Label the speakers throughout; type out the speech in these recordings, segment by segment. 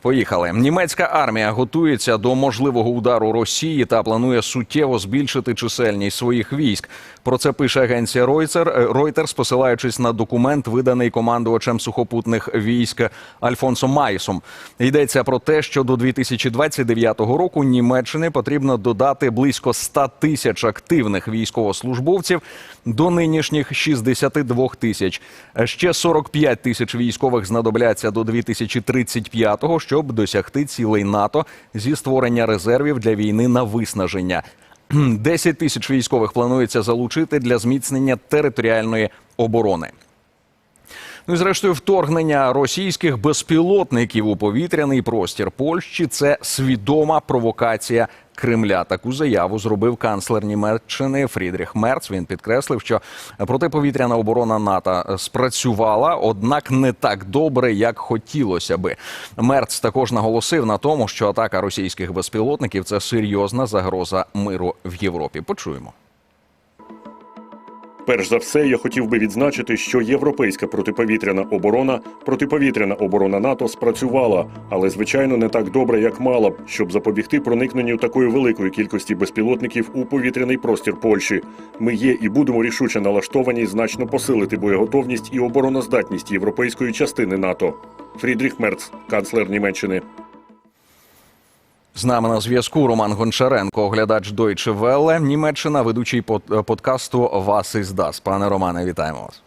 Speaker 1: Поїхали. Німецька армія готується до можливого удару Росії та планує суттєво збільшити чисельність своїх військ. Про це пише агенція Reuters, Reuters, посилаючись на документ, виданий командувачем сухопутних військ Альфонсом Майсом. Йдеться про те, що до 2029 року Німеччини потрібно додати близько 100 тисяч активних військовослужбовців до нинішніх 62 тисяч. Ще 45 тисяч військових знадобляться до 2035-го, щоб досягти цілей НАТО зі створення резервів для війни на виснаження. 10 тисяч військових планується залучити для зміцнення територіальної оборони. Ну і зрештою, вторгнення російських безпілотників у повітряний простір Польщі це свідома провокація Кремля. Таку заяву зробив канцлер Німеччини Фрідріх Мерц. Він підкреслив, що протиповітряна оборона НАТО спрацювала, однак не так добре, як хотілося би. Мерц також наголосив на тому, що атака російських безпілотників це серйозна загроза миру в Європі. Почуємо.
Speaker 2: Перш за все, я хотів би відзначити, що європейська протиповітряна оборона, протиповітряна оборона НАТО спрацювала, але звичайно не так добре, як мала б, щоб запобігти проникненню такої великої кількості безпілотників у повітряний простір Польщі. Ми є і будемо рішуче налаштовані значно посилити боєготовність і обороноздатність європейської частини НАТО. Фрідріх Мерц, канцлер Німеччини.
Speaker 1: З нами на зв'язку Роман Гончаренко, оглядач Deutsche Welle, Німеччина, ведучий под- подкасту Вас із Дас. Пане Романе, вітаємо вас.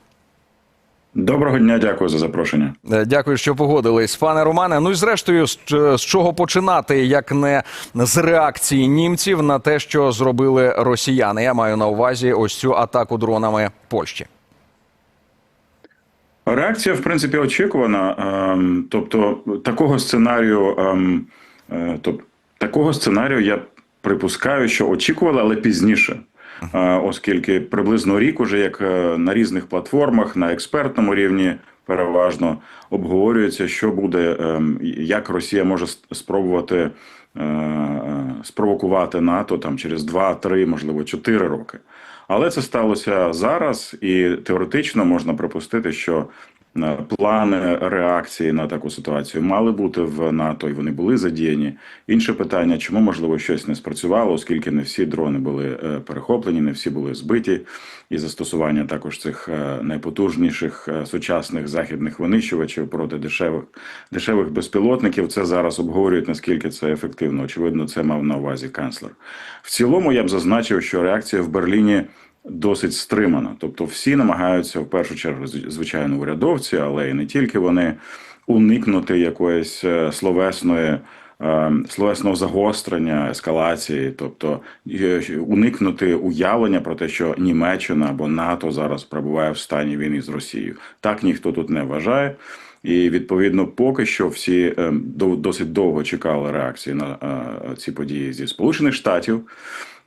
Speaker 3: Доброго дня, дякую за запрошення.
Speaker 1: Е, Дякую, що погодились, пане Романе. Ну і зрештою, з, чого починати, як не з реакції німців на те, що зробили росіяни. Я маю на увазі ось цю атаку дронами Польщі.
Speaker 3: Реакція, в принципі, очікувана. Ем, Тобто, такого сценарію, е, тобто, такого сценарію я припускаю, що очікували, але пізніше. Оскільки приблизно рік, уже як е, на різних платформах, на експертному рівні переважно обговорюється, що буде, ем, як Росія може спробувати е, е, спровокувати НАТО там через 2-3, можливо, 4 роки. Але це сталося зараз, і теоретично можна припустити, що плани реакції на таку ситуацію мали бути в НАТО, і вони були задіяні. Інше питання, чому можливо щось не спрацювало, оскільки не всі дрони були е, перехоплені, не всі були збиті, і застосування також цих е, найпотужніших е, сучасних західних винищувачів проти дешевих дешевих безпілотників. Це зараз обговорюють наскільки це ефективно. Очевидно, це мав на увазі канцлер. В цілому я б зазначив, що реакція в Берліні досить стримана. Тобто, всі намагаються в першу чергу, зв- звичайно, урядовці, але і не тільки вони уникнути якоїсь е, словесної. е, Словесного загострення, ескалації, тобто е, уникнути уявлення про те, що Німеччина або НАТО зараз перебуває в стані війни з Росією. Так ніхто тут не вважає. І відповідно, поки що всі досить довго чекали реакції на ці події зі Сполучених Штатів.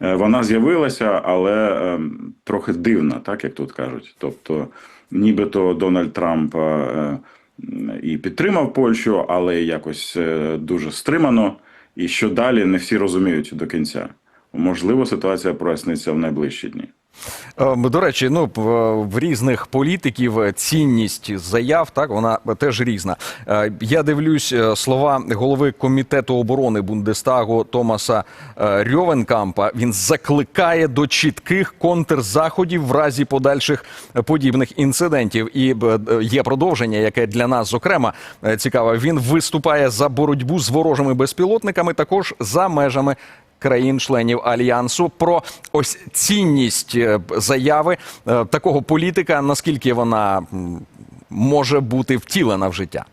Speaker 3: Е, Вона з'явилася, але е, трохи дивна, так як тут кажуть. Тобто, нібито Дональд Трамп е, і підтримав Польщу, але якось е, дуже стримано. І що далі не всі розуміють до кінця. Можливо, ситуація проясниться в найближчі дні.
Speaker 1: Е, До речі, ну в- різних політиків цінність заяв так вона теж різна. Е, Я дивлюсь е, слова голови комітету оборони Бундестагу Томаса е, Рьовенкампа. Він закликає до чітких контрзаходів в разі подальших подібних інцидентів. І є продовження, яке для нас зокрема цікаве. Він виступає за боротьбу з ворожими безпілотниками, також за межами країн-членів альянсу про ось цінність е, заяви е, такого політика, наскільки вона може бути втілена в життя.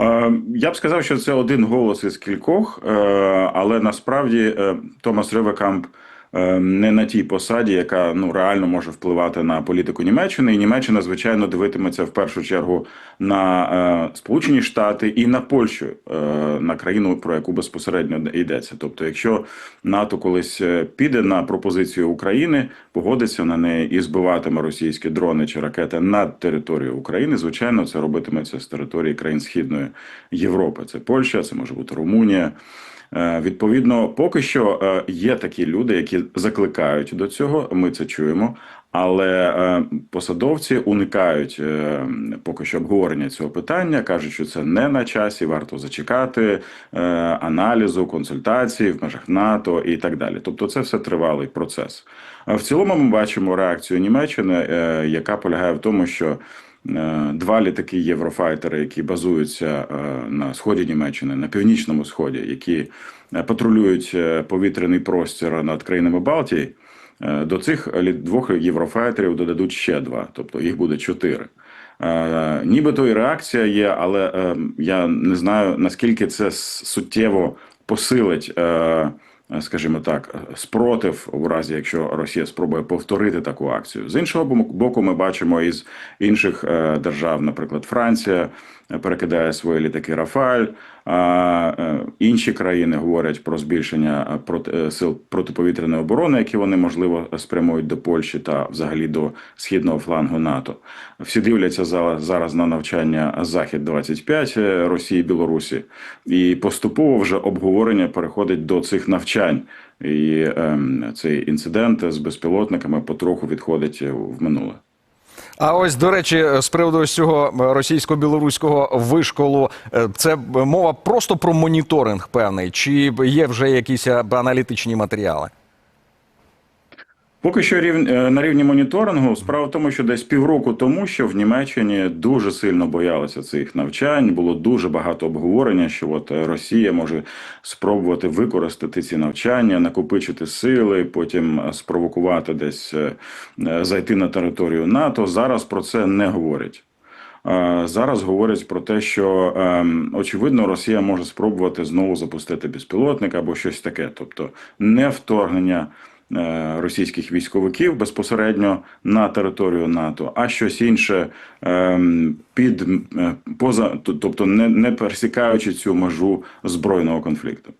Speaker 3: Е, Я б сказав, що це один голос із кількох, але насправді Томас Ревекамп не на тій посаді, яка ну реально може впливати на політику Німеччини. І Німеччина, звичайно, дивитиметься в першу чергу на е, Сполучені Штати і на Польщу, е, на країну, про яку безпосередньо йдеться. Тобто, якщо НАТО колись е, піде на пропозицію України, погодиться на неї і збиватиме російські дрони чи ракети над територією України, звичайно, це робитиметься з території країн Східної Європи. Це Польща, це може бути Румунія. Е, Відповідно, поки що е, є такі люди, які закликають до цього. Ми це чуємо. Але е, посадовці уникають е, поки що обговорення цього питання, кажуть, що це не на часі, варто зачекати е, аналізу, консультацій в межах НАТО і так далі. Тобто, це все тривалий процес. В цілому ми бачимо реакцію Німеччини, яка полягає в тому, що два літаки Єврофайтери, які базуються е, на сході Німеччини, на північному сході, які е, патрулюють е, повітряний простір над країнами Балтії. Е, До цих двох єврофайтерів додадуть ще два, тобто їх буде чотири. Е, Нібито і реакція є, але е, я не знаю наскільки це суттєво посилить, е, скажімо так, спротив у разі, якщо Росія спробує повторити таку акцію. З іншого боку, ми бачимо із інших е, держав, наприклад, Франція е, перекидає свої літаки Рафаль. Е, інші країни говорять про збільшення е, е, сил протиповітряної оборони, які вони можливо спрямують до Польщі та взагалі до східного флангу НАТО. Всі дивляться за- зараз на навчання Захід 25 е, Росії Білорусі, і поступово вже обговорення переходить до цих навчань. І ем, цей інцидент з безпілотниками потроху відходить в минуле.
Speaker 1: А ось до речі, з приводу ось цього російсько-білоруського вишколу, е, це мова просто про моніторинг певний, чи є вже якісь е, аналітичні матеріали?
Speaker 3: Поки що рівень на рівні моніторингу справа в тому, що десь півроку тому, що в Німеччині дуже сильно боялися цих навчань. Було дуже багато обговорення, що от Росія може спробувати використати ці навчання, накопичити сили, потім спровокувати десь е, е, зайти на територію НАТО. Зараз про це не говорять. Зараз говорять про те, що ем, очевидно Росія може спробувати знову запустити безпілотник або щось таке, тобто не вторгнення російських військовиків безпосередньо на територію НАТО, а щось інше ем, під е, поза, тобто не, не пересікаючи цю межу збройного конфлікту.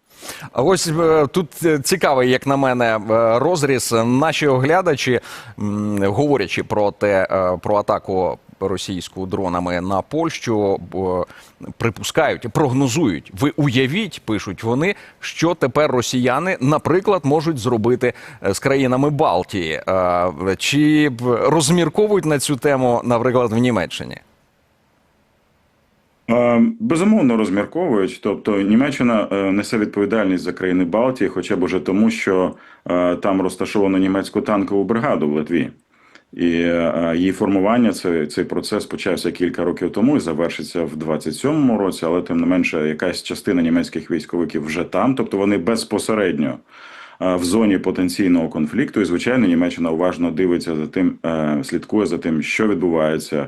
Speaker 1: Ось е, тут е, цікавий, як на мене, е, розріз. Наші оглядачі, говорячи про те, е, про атаку російську дронами на Польщу, припускають, прогнозують. Ви уявіть, пишуть вони, що тепер росіяни, наприклад, можуть зробити е, з країнами Балтії. Е, Чи розмірковують на цю тему, наприклад, в Німеччині?
Speaker 3: Е, Безумовно розмірковують. Тобто Німеччина несе відповідальність за країни Балтії, хоча б уже тому, що там розташовано німецьку танкову бригаду в Литві. І е, її формування цей, цей процес почався кілька років тому і завершиться в 27-му році, але тим не менше, якась частина німецьких військовиків вже там, тобто вони безпосередньо е, в зоні потенційного конфлікту. І звичайно, Німеччина уважно дивиться за тим, е, слідкує за тим, що відбувається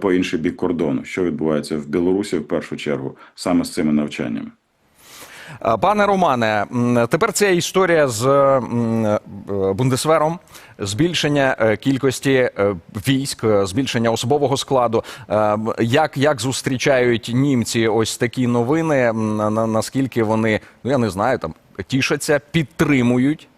Speaker 3: по інший бік кордону, що відбувається в Білорусі в першу чергу саме з цими навчаннями.
Speaker 1: А, Пане Романе, тепер ця історія з е, Бундесвером, збільшення е, кількості е, військ, е, збільшення особового складу. Е, Як, як зустрічають німці ось такі новини? Наскільки вони, ну я не знаю, там тішаться, підтримують?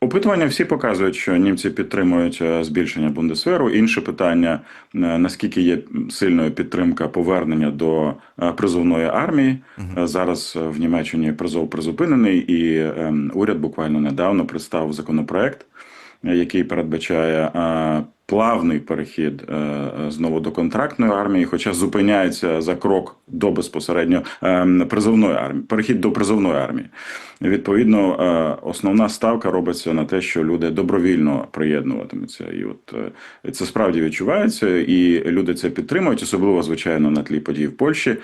Speaker 3: Опитування всі показують, що німці підтримують е, збільшення бундесверу. Інше питання: е, наскільки є сильною підтримка повернення до е, призовної армії. Зараз в Німеччині призов призупинений, і е, уряд буквально недавно представив законопроект, який передбачає плавний перехід е, е, знову до контрактної армії, хоча зупиняється за крок до безпосередньо е, призовної армії, перехід до призовної армії. Відповідно, е, основна ставка робиться на те, що люди добровільно приєднуватимуться, і от це справді відчувається, і люди це підтримують, особливо звичайно на тлі подій в Польщі.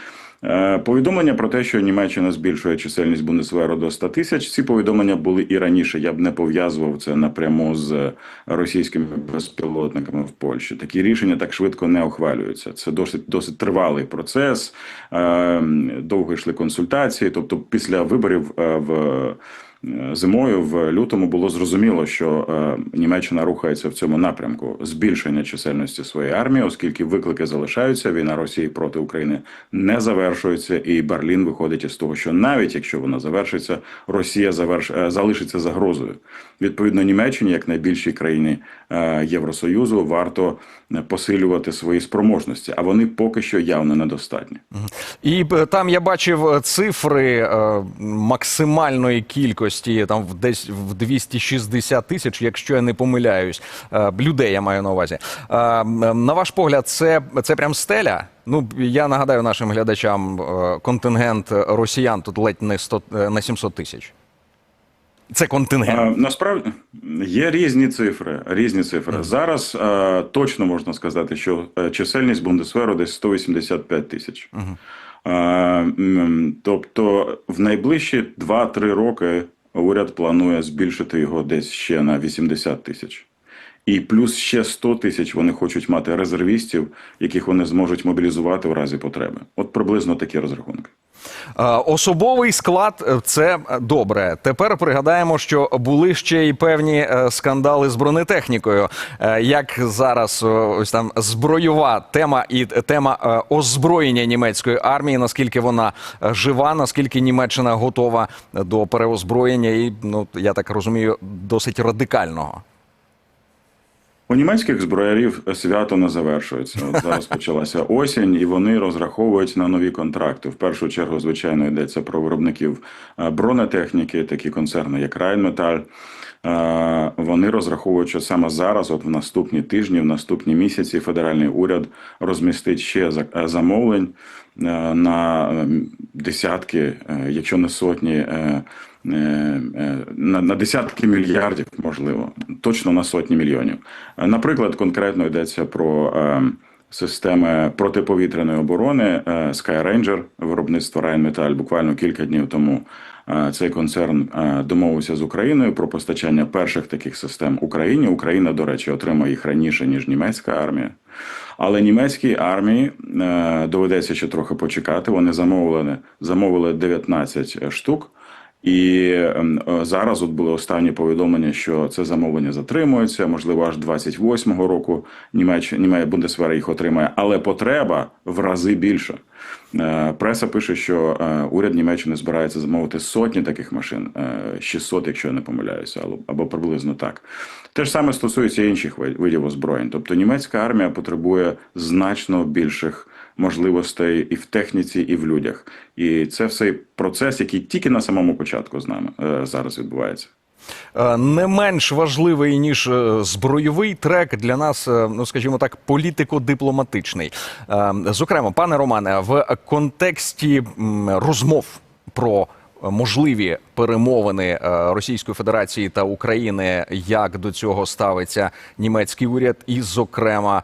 Speaker 3: Е, Повідомлення про те, що Німеччина збільшує чисельність Бундесверу до 100 тисяч. Ці повідомлення були і раніше. Я б не пов'язував це напряму з російськими безпілотниками в Польщі. Такі рішення так швидко не ухвалюються. Це досить досить тривалий процес. Е, Довго йшли консультації. Тобто, після виборів е, в зимою в лютому було зрозуміло, що е, Німеччина рухається в цьому напрямку збільшення чисельності своєї армії, оскільки виклики залишаються. Війна Росії проти України не завершується, і Берлін виходить із того, що навіть якщо вона завершиться, Росія заверш... е, залишиться загрозою. Відповідно, Німеччині, як найбільшій країні е, Євросоюзу, варто посилювати свої спроможності, а вони поки що явно недостатні.
Speaker 1: І там я бачив цифри максимальної кількості. Кількості там в десь в 260 тисяч, якщо я не помиляюсь, е, людей я маю на увазі. Е, На ваш погляд, це, це прям стеля? Ну я нагадаю нашим глядачам, е, контингент росіян тут ледь не 100, е, на 700 тисяч. Це контингент.
Speaker 3: Насправді є різні цифри. Різні цифри. Зараз е, точно можна сказати, що чисельність Бундесверу десь 185 тисяч. Е, м, тобто в найближчі 2-3 роки уряд планує збільшити його десь ще на 80 тисяч. І плюс ще 100 тисяч вони хочуть мати резервістів, яких вони зможуть мобілізувати в разі потреби. От приблизно такі розрахунки.
Speaker 1: Е, Особовий склад е, це добре. Тепер пригадаємо, що були ще й певні е, скандали з бронетехнікою. Е, Як зараз ось там збройова тема і тема е, озброєння німецької армії, наскільки вона е, жива, наскільки Німеччина готова до переозброєння, і ну я так розумію, досить радикального.
Speaker 3: У німецьких зброярів свято не завершується. От зараз почалася осінь, і вони розраховують на нові контракти. В першу чергу, звичайно, йдеться про виробників е, бронетехніки, такі концерни, як Rheinmetall. Е, Вони розраховують, що саме зараз, от в наступні тижні, в наступні місяці, федеральний уряд розмістить ще е, замовлень на десятки, якщо не сотні. Е, е, На, десятки мільярдів, можливо, точно на сотні мільйонів. Е, Наприклад, конкретно йдеться про системи протиповітряної оборони е, Sky Ranger, виробництво Rheinmetall. Буквально кілька днів тому цей концерн домовився з Україною про постачання перших таких систем Україні. Україна, до речі, отримає їх раніше ніж німецька армія. Але німецькій армії доведеться ще трохи почекати. Вони замовили замовили 19 штук. І ем, е, зараз от були останні повідомлення, що це замовлення затримується, можливо, аж 28-го року Німеччина Бундесвера їх отримає, але потреба в рази більша. Е, Преса пише, що е, уряд Німеччини збирається замовити сотні таких машин, е, 600, якщо я не помиляюся, або- приблизно так. Те ж саме стосується інших вид- видів озброєнь. Тобто німецька армія потребує значно більших можливостей і в техніці, і в людях. І це все процес, який тільки на самому початку з нами е, зараз відбувається.
Speaker 1: Е, Не менш важливий ніж е, збройовий трек для нас, ну скажімо так, політико-дипломатичний. Зокрема, пане Романе, в контексті розмов про можливі перемовини Російської Федерації та України, як до цього ставиться німецький уряд, і, зокрема,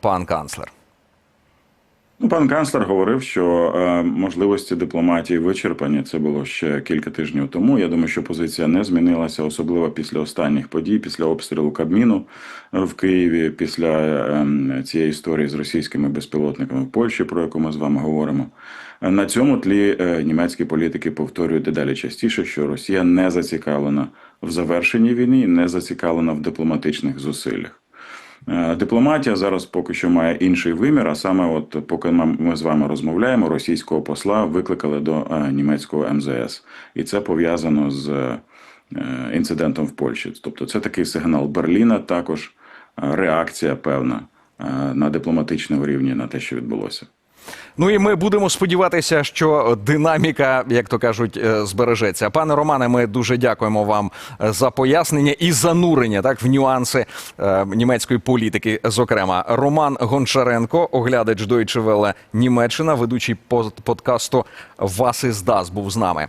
Speaker 1: пан канцлер.
Speaker 3: Ну, пан канцлер говорив, що е, можливості дипломатії вичерпані. Це було ще кілька тижнів тому. Я думаю, що позиція не змінилася, особливо після останніх подій, після обстрілу Кабміну е, в Києві, після е, цієї історії з російськими безпілотниками в Польщі, про яку ми з вами говоримо. Е, На цьому тлі е, німецькі політики повторюють дедалі частіше, що Росія не зацікавлена в завершенні війни, не зацікавлена в дипломатичних зусиллях. Е, Дипломатія зараз поки що має інший вимір. А саме, от поки ми з вами розмовляємо, російського посла викликали до е, німецького МЗС, і це пов'язано з е, інцидентом в Польщі. Тобто, це такий сигнал Берліна, також реакція певна на дипломатичному рівні на те, що відбулося.
Speaker 1: Ну і ми будемо сподіватися, що динаміка, як то кажуть, е, збережеться. Пане Романе, ми дуже дякуємо вам е, за пояснення і занурення так в нюанси е, німецької політики. Зокрема, Роман Гончаренко, оглядач Deutsche Welle Німеччина, ведучий под- подкасту «Was ist das» був з нами.